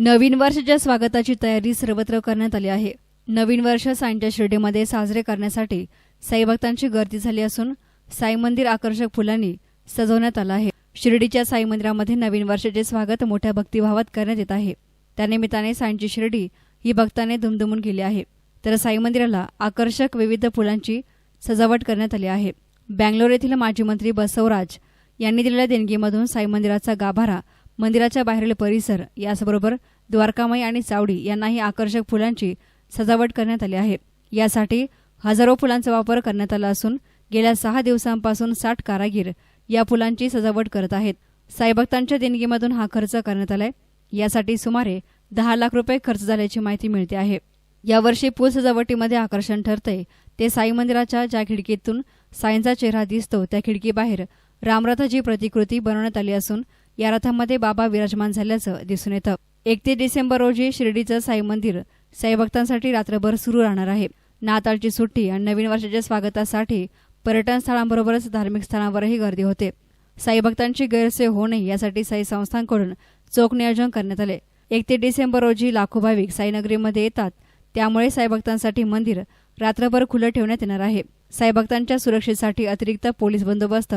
नवीन वर्षाच्या स्वागताची तयारी सर्वत्र करण्यात आली आहे. नवीन वर्ष साईंच्या शिर्डीमध्ये साजरे करण्यासाठी साई भक्तांची गर्दी झाली असून साई मंदिर आकर्षक फुलांनी सजवण्यात आलं आहे. शिर्डीच्या साई मंदिरामध्ये नवीन वर्षाचे स्वागत मोठ्या भक्तिभावात करण्यात येत आहे. त्यानिमित्ताने साईंची शिर्डी ही भक्ताने दुमदुमून गेली आहे. तर साई मंदिराला आकर्षक विविध फुलांची सजावट करण्यात आली आहे. बँगलोर येथील माजी मंत्री बसवराज यांनी दिलेल्या देणगीमधून साई मंदिराचा गाभारा मंदिराच्या बाहेरील परिसर याचबरोबर द्वारकामाई आणि चावडी यांनाही आकर्षक फुलांची सजावट करण्यात आली आहे. यासाठी हजारो फुलांचा वापर करण्यात आला असून गेल्या सहा दिवसांपासून साठ कारागीर या फुलांची सजावट करत आहेत. साईभक्तांच्या देणगीमधून हा खर्च करण्यात आलाय. यासाठी सुमारे दहा लाख रुपये खर्च झाल्याची माहिती मिळते आहे. यावर्षी पूल सजावटीमध्ये आकर्षण ठरतंय. ते साई मंदिराच्या ज्या खिडकीतून साईंचा चेहरा दिसतो त्या खिडकीबाहेर रामरथाची प्रतिकृती बनवण्यात आली असून या रथामध्ये बाबा विराजमान झाल्याचं दिसून येतं. एकतीस डिसेंबर रोजी शिर्डीचं साई मंदिर साईभक्तांसाठी रात्रभर सुरू राहणार आहे. नाताळची सुट्टी आणि नवीन वर्षाच्या स्वागतासाठी पर्यटन स्थळांबरोबरच धार्मिक स्थळांवरही गर्दी होते. साई भक्तांची गैरसोय होऊ नये यासाठी साई संस्थांकडून चोख नियोजन करण्यात आले. एकतीस डिसेंबर रोजी लाखो भाविक साईनगरीमध्ये येतात. त्यामुळे साईभक्तांसाठी मंदिर रात्रभर खुलं ठेवण्यात येणार आहे. साईभक्तांच्या सुरक्षेसाठी अतिरिक्त पोलीस बंदोबस्त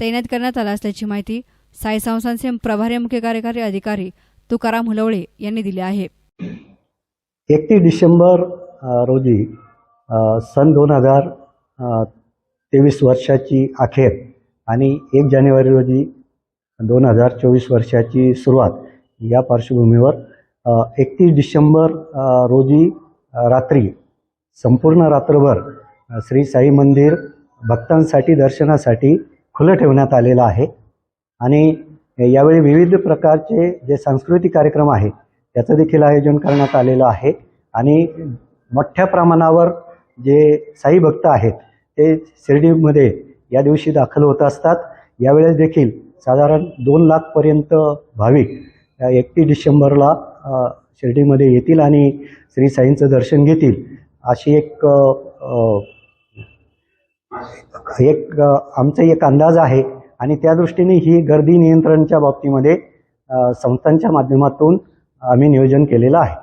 तैनात करण्यात आला असल्याची माहिती साई संस्थांचे प्रभारी मुख्य कार्यकारी अधिकारी तुकाराम हुलवळे यांनी दिले आहे. एकतीस डिसेंबर रोजी सन दोन हजार तेवीस वर्षाची अखेर आणि एक जानेवारी रोजी दोन हजार चोवीस वर्षाची सुरुवात या पार्श्वभूमीवर एकतीस डिसेंबर रोजी रात्री संपूर्ण रात्रभर श्री साई मंदिर भक्तांसाठी दर्शनासाठी खुलं ठेवण्यात आलेलं आहे. आणि यावेळी विविध प्रकारचे जे सांस्कृतिक कार्यक्रम आहेत त्याचं देखील आयोजन करण्यात आलेलं आहे. आणि मोठ्या प्रमाणावर जे साई भक्त आहेत ते शिर्डीमध्ये या दिवशी दाखल होत असतात. यावेळेस देखील साधारण दोन लाखपर्यंत भाविक एकतीस डिसेंबरला शिर्डीमध्ये येतील आणि श्री साईंचं दर्शन घेतील. अशी एक एक आमचा एक अंदाज आहे आणि त्या दृष्टीने ही गर्दी नियंत्रणच्या बाबतीमध्ये संस्थांच्या माध्यमातून आम्ही नियोजन केलेलं आहे.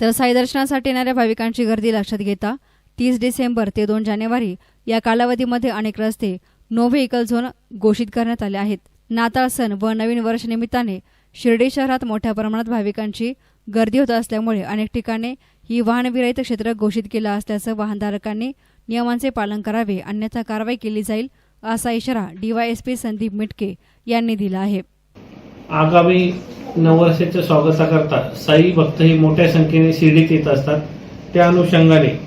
तर साई दर्शनासाठी येणाऱ्या भाविकांची गर्दी लक्षात घेता तीस डिसेंबर ते दोन जानेवारी या कालावधीमध्ये अनेक रस्ते नो व्हेकल झोन घोषित करण्यात आले आहेत. नाताळ सण व नवीन वर्ष निमित्ताने शिर्डी शहरात मोठ्या प्रमाणात भाविकांची गर्दी होत असल्यामुळे अनेक ठिकाणी ही वाहनविरहित क्षेत्र घोषित केलं असल्याचं वाहनधारकांनी नियमांचे पालन करावे अन्यथा कारवाई केली जाईल असा इशारा डीवायएसपी संदीप मिटके यांनी दिला आहे. आगामी नववर्षाच्या स्वागताकरता साई भक्त हे मोठ्या संख्येने शिर्डीत येत असतात. त्या अनुषंगाने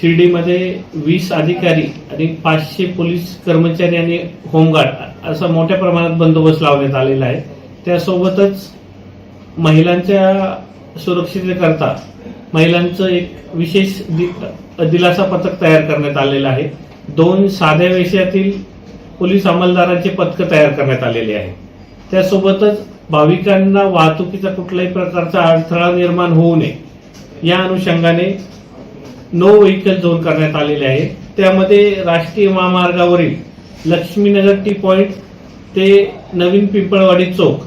शिर्डीमध्ये वीस अधिकारी आणि पाचशे पोलीस कर्मचारी आणि होमगार्ड असा मोठ्या प्रमाणात बंदोबस्त लावण्यात आलेला आहे. त्यासोबतच महिलांच्या सुरक्षिततेकरता महिलांचं एक विशेष दि- दिलासा पथक तयार करण्यात आलेलं आहे. दोन साध्या वेशातील पोलीस अंमलदारांचे पथकं तयार करण्यात आलेले आहे. त्यासोबतच भाविकांना वाहतुकीचा कुठल्याही प्रकारचा अडथळा निर्माण होऊ नये या अनुषंगाने नो व्हेकल झोन करण्यात आलेले आहे. त्यामध्ये राष्ट्रीय महामार्गावरील लक्ष्मीनगर टी पॉइंट ते नवीन पिंपळवाडी चौक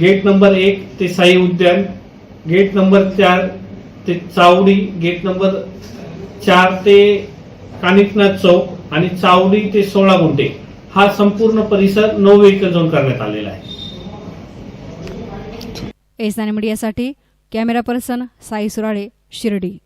गेट नंबर एक ते साई उद्यान गेट नंबर चार ते चावडी गेट नंबर चार ते कानिकनाथ चौक आणि चावडी ते सोळा गुंटे हा संपूर्ण परिसर नो व्हेकल झोन करण्यात आलेला आहे. एस मीडियासाठी कॅमेरा पर्सन साई सुराळे शिर्डी.